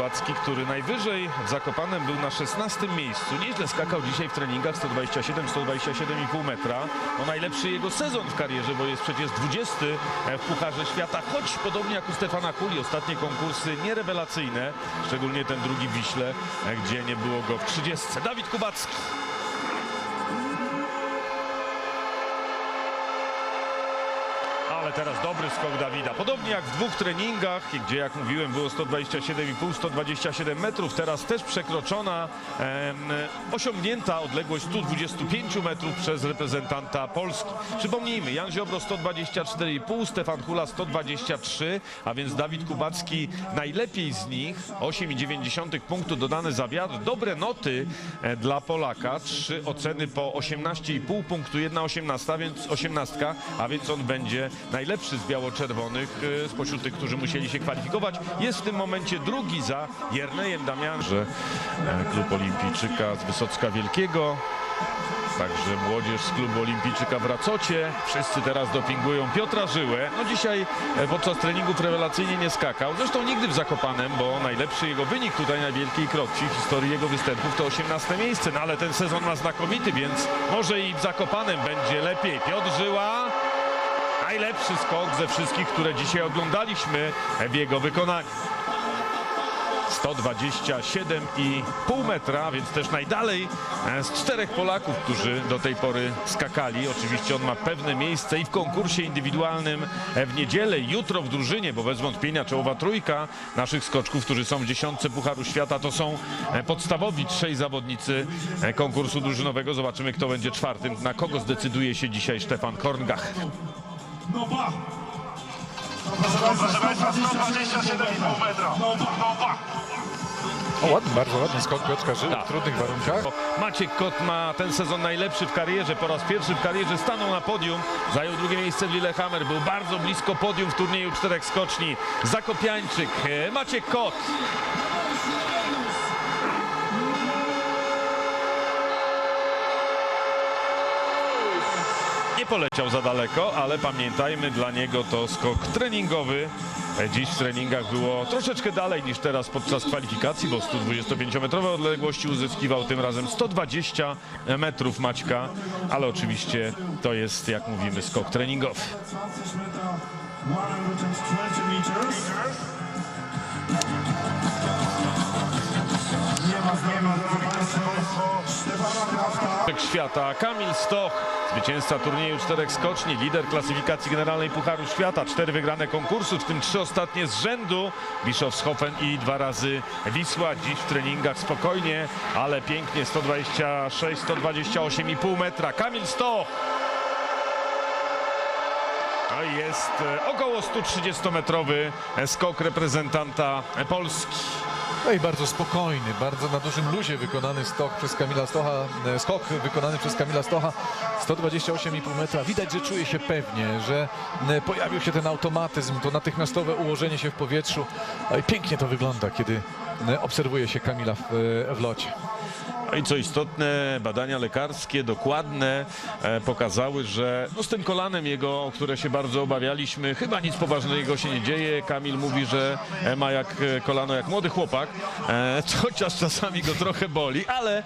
Kubacki, który najwyżej w Zakopanem był na 16 miejscu. Nieźle skakał dzisiaj w treningach 127-127,5 metra. No najlepszy jego sezon w karierze, bo jest przecież 20 w Pucharze Świata, choć podobnie jak u Stefana Kuli, ostatnie konkursy nierewelacyjne, szczególnie ten drugi w Wiśle, gdzie nie było go w 30. Dawid Kubacki. Ale teraz dobry skok Dawida. Podobnie jak w dwóch treningach, gdzie jak mówiłem było 127,5, 127 metrów. Teraz też przekroczona, osiągnięta odległość 125 metrów przez reprezentanta Polski. Przypomnijmy, Jan Ziobro 124,5, Stefan Hula 123, a więc Dawid Kubacki najlepiej z nich. 8,9 punktu dodane za wiatr. Dobre noty e, dla Polaka. Trzy oceny po 18,5 punktu, jedna 18, więc 18, a więc on będzie najlepszy z biało-czerwonych e, spośród tych, którzy musieli się kwalifikować. Jest w tym momencie drugi za Jernejem Damian, że e, klub olimpijczyka z Wysocka Wielkiego. Także młodzież z klubu olimpijczyka w Racocie. Wszyscy teraz dopingują Piotra Żyłę. No dzisiaj e, podczas treningów rewelacyjnie nie skakał. Zresztą nigdy w Zakopanem, bo najlepszy jego wynik tutaj na Wielkiej Krokci w historii jego występów to 18 miejsce. No ale ten sezon ma znakomity, więc może i w Zakopanem będzie lepiej. Piotr Żyła. Najlepszy skok ze wszystkich, które dzisiaj oglądaliśmy w jego wykonaniu. 127,5 metra, więc też najdalej e, z czterech Polaków, którzy do tej pory skakali. Oczywiście on ma pewne miejsce i w konkursie indywidualnym e, w niedzielę, jutro w drużynie, bo bez wątpienia czołowa trójka naszych skoczków, którzy są w dziesiątce Pucharu Świata, to są e, podstawowi trzej zawodnicy konkursu drużynowego. Zobaczymy, kto będzie czwartym. Na kogo zdecyduje się dzisiaj Stefan Korngach. Nowa. Proszę Państwa, 127,5 metra. Nowa. O, ładny, bardzo ładny skok Piotrka Żyły Tak. w trudnych warunkach. Maciek Kot ma ten sezon najlepszy w karierze. Po raz pierwszy w karierze stanął na podium. Zajął drugie miejsce w Lillehammer. Był bardzo blisko podium w turnieju czterech skoczni. Zakopiańczyk, e, Maciek Kot. Nie poleciał za daleko, ale pamiętajmy, dla niego to skok treningowy. E, Dziś w treningach było troszeczkę dalej niż teraz podczas kwalifikacji, bo 125-metrowe odległości uzyskiwał tym razem 120 metrów Maćka, ale oczywiście to jest, jak mówimy, skok treningowy. 20 metra. 120 meters. Świata Kamil Stoch, zwycięzca turnieju czterech skoczni, lider klasyfikacji generalnej Pucharu Świata, cztery wygrane konkursy, w tym trzy ostatnie z rzędu, Bischofshofen i dwa razy Wisła. Dziś w treningach spokojnie, ale pięknie 126, 128,5 metra. Kamil Stoch. I jest e, około 130-metrowy skok reprezentanta Polski. No i bardzo spokojny, bardzo na dużym luzie wykonany skok przez Kamila Stocha, e, skok wykonany przez Kamila Stocha 128,5 metra. Widać, że czuje się pewnie, że e, pojawił się ten automatyzm, to natychmiastowe ułożenie się w powietrzu. No i pięknie to wygląda, kiedy e, obserwuje się Kamila w, w locie. No i co istotne, badania lekarskie dokładne e, pokazały, że no z tym kolanem jego, o które się bardzo obawialiśmy, chyba nic poważnego się nie dzieje. Kamil mówi, że e, ma jak e, kolano jak młody chłopak, chociaż czasami go trochę boli, ale